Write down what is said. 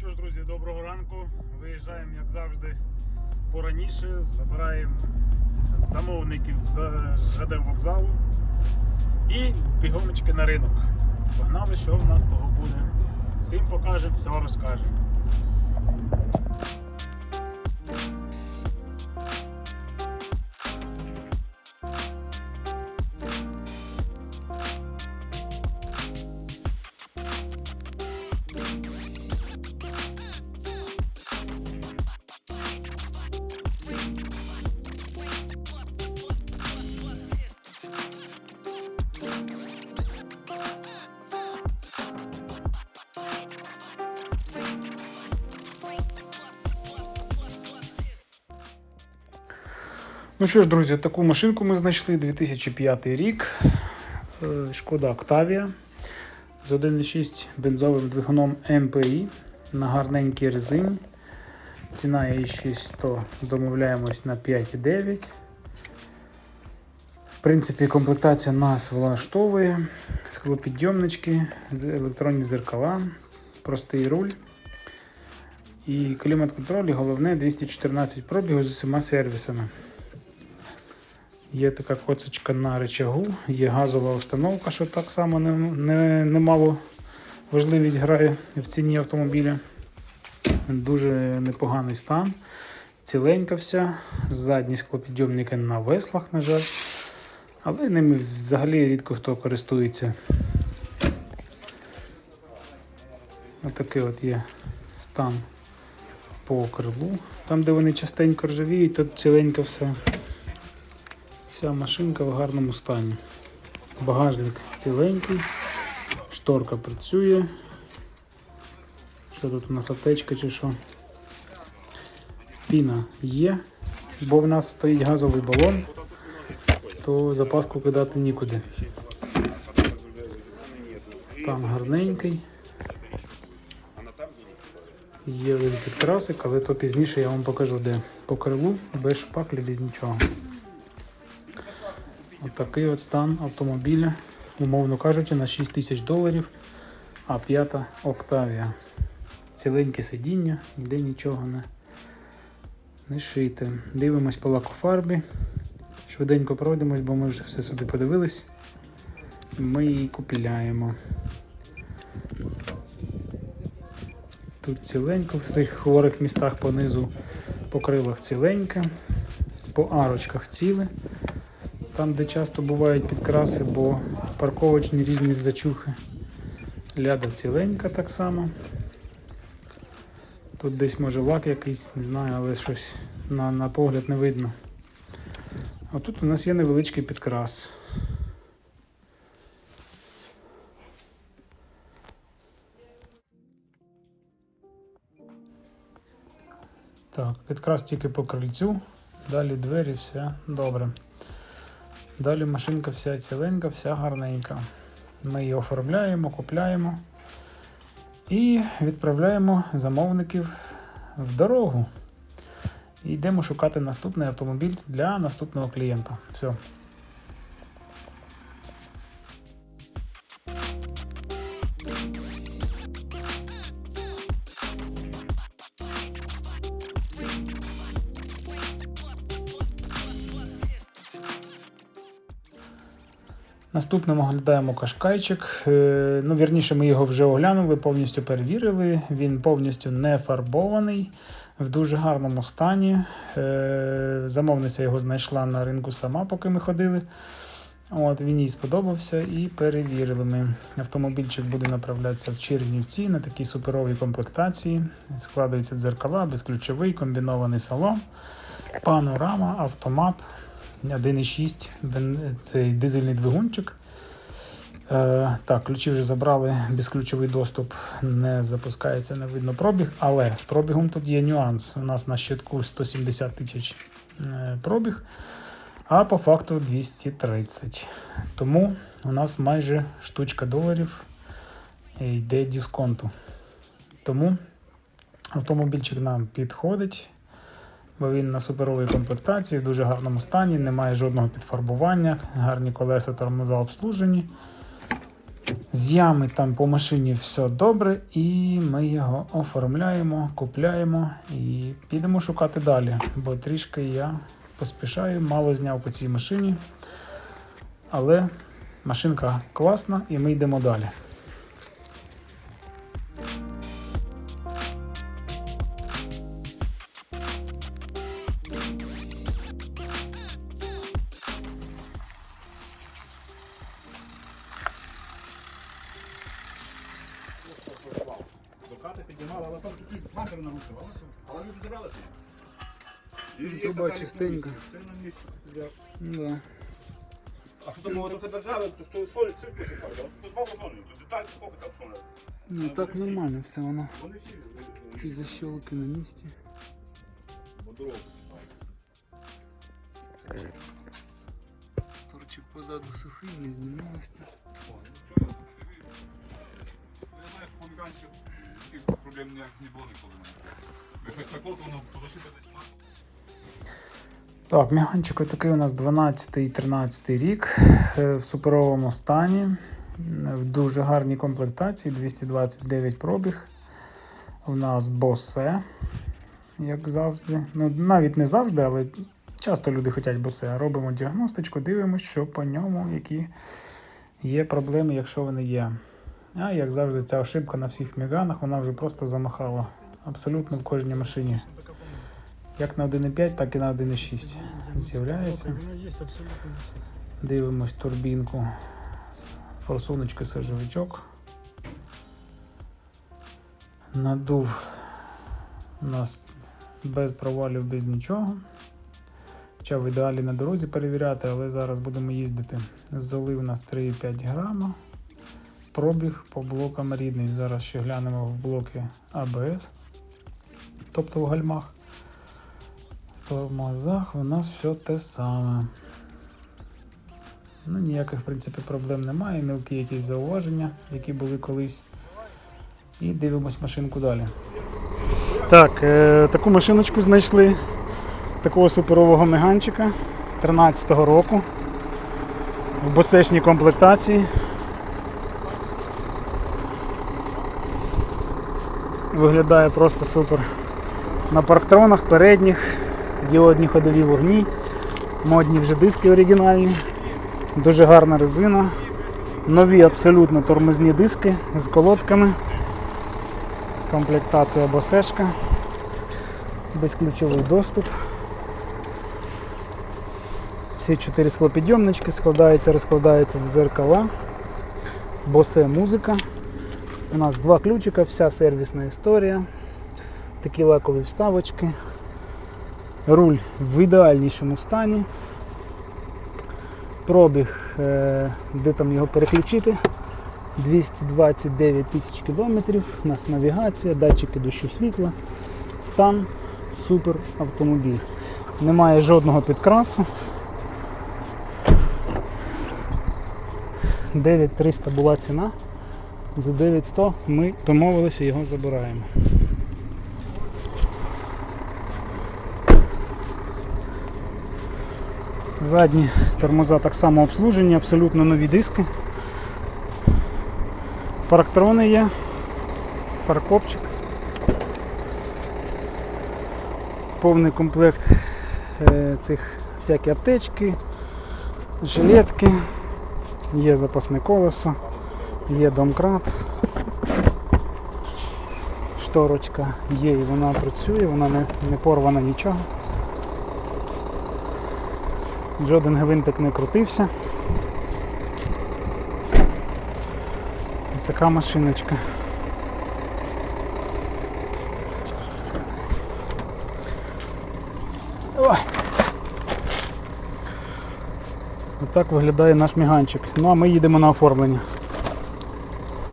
Що ж, друзі, доброго ранку. Виїжджаємо, як завжди, пораніше. Забираємо замовників з ЖД вокзалу і бігомочки на ринок. Погнали, що в нас того буде. Всім покажемо, все розкажемо. Ну що ж, друзі, таку машинку ми знайшли 2005 рік. Е, Шкода Octavia з 1.6 бензовим двигуном MPI на гарненькій резині. Ціна її 6100, домовляємось на 5,9. В принципі, комплектація нас влаштовує. Склопідйомнички, електронні зеркала, простий руль. І клімат-контроль, і головне 214 пробігу з усіма сервісами. Є така коцочка на речагу, є газова установка, що так само не, не, немало важливість грає в ціні автомобіля. Дуже непоганий стан. Ціленька вся. Задні склопідйомники на веслах, на жаль. Але ними взагалі рідко хто користується. Отакий от є стан по крилу. Там, де вони частенько ржавіють, тут ціленька все. Вся машинка в гарному стані. Багажник ціленький, шторка працює. Що тут у нас аптечка чи що? Піна є, бо в нас стоїть газовий балон, то запаску кидати нікуди. Стан гарненький. Є один підкрасик, але то пізніше я вам покажу, де по крилу, без шпаклі, без нічого. Отакий от стан автомобіля, умовно кажучи, на 6 тисяч доларів, а п'ята Октавія. Ціленьке сидіння, ніде нічого не, не шите. Дивимось по лакофарбі. Швиденько пройдемось, бо ми вже все собі подивились. Ми її купіляємо. Тут ціленько, в цих хворих містах понизу по крилах ціленьке, по арочках ціле. Там, де часто бувають підкраси, бо парковочні різні зачухи. Ляда ціленька так само. Тут десь може лак якийсь, не знаю, але щось на, на погляд не видно. А тут у нас є невеличкий підкрас. Так, підкрас тільки по крильцю, далі двері, все добре. Далі машинка вся ціленька, вся гарненька. Ми її оформляємо, купляємо і відправляємо замовників в дорогу. І йдемо шукати наступний автомобіль для наступного клієнта. Все. Наступним оглядаємо кашкайчик. Е, Ну, вірніше, ми його вже оглянули, повністю перевірили. Він повністю не фарбований, в дуже гарному стані. Е, Замовниця його знайшла на ринку сама, поки ми ходили. От, Він їй сподобався і перевірили ми. Автомобільчик буде направлятися в Чернівці на такій суперовій комплектації. Складаються дзеркала, безключовий, комбінований салон, панорама, автомат. 1,6 цей дизельний двигунчик. Е, так, ключі вже забрали, безключовий доступ не запускається, не видно пробіг, але з пробігом тут є нюанс. У нас на щитку 170 тисяч е, пробіг, а по факту 230. Тому у нас майже штучка доларів йде дисконту. Тому автомобільчик нам підходить бо він на суперовій комплектації, в дуже гарному стані, немає жодного підфарбування, гарні колеса тормоза обслужені. З ями там по машині все добре, і ми його оформляємо, купляємо і підемо шукати далі. Бо трішки я поспішаю, мало зняв по цій машині. Але машинка класна і ми йдемо далі. Бампер нарушив, але, але люди забрали ти. І Ну, труба чистенька. Да. А що там було трохи держави, то що соль, соль посипав, так? Тут мало зони, тут деталь, поки там що. не- Ну так нормально все воно. Вони всі Ці защолки на місці. бо дорогу посипають. Торчик позаду сухий, не знімалося. О, ну, чого? Я знаю, що по механіці таких проблем не було ніколи. Якщо щось такого, то воно позашити десь масло. Так, міганчик такий у нас 12-13 рік е, в суперовому стані, в дуже гарній комплектації, 229 пробіг. У нас босе, як завжди. Ну, навіть не завжди, але часто люди хочуть босе. Робимо діагностичку, дивимося, що по ньому, які є проблеми, якщо вони є. А як завжди, ця ошибка на всіх міганах, вона вже просто замахала абсолютно в кожній машині. Як на 1.5, так і на 1.6 з'являється. Дивимось турбінку. Форсуночки сажовичок. Надув у нас без провалів, без нічого. Хоча в ідеалі на дорозі перевіряти, але зараз будемо їздити. Золи у нас 3,5 грама. Пробіг по блокам рідний. Зараз ще глянемо в блоки АБС, тобто в гальмах. В тормозах у нас все те саме. Ну, ніяких, в принципі, проблем немає. Мілкі якісь зауваження, які були колись. І дивимось машинку далі. Так, е, таку машиночку знайшли. Такого суперового меганчика 13-го року. В босечній комплектації. Виглядає просто супер. На парктронах передніх, діодні ходові вогні, модні вже диски оригінальні. Дуже гарна резина. Нові абсолютно тормозні диски з колодками. Комплектація босешка. Безключовий доступ. Всі чотири склопідйомнички складаються, розкладаються з зеркала. Босе музика. У нас два ключика, вся сервісна історія. Такі лакові вставочки. Руль в ідеальнішому стані. Пробіг, е, де там його переключити. 229 тисяч кілометрів. У нас навігація, датчики дощу світла. Стан супер автомобіль. Немає жодного підкрасу. 9300 була ціна. За 9100 ми домовилися, його забираємо. Задні тормоза так само обслужені, абсолютно нові диски. Парктрони є, фаркопчик. Повний комплект е, цих всякі аптечки, жилетки, є запасне колесо, є домкрат. Шторочка є і вона працює, вона не, не порвана нічого. Жоден гвинтик не крутився. Така машиночка. Ой. Отак виглядає наш міганчик. Ну а ми їдемо на оформлення.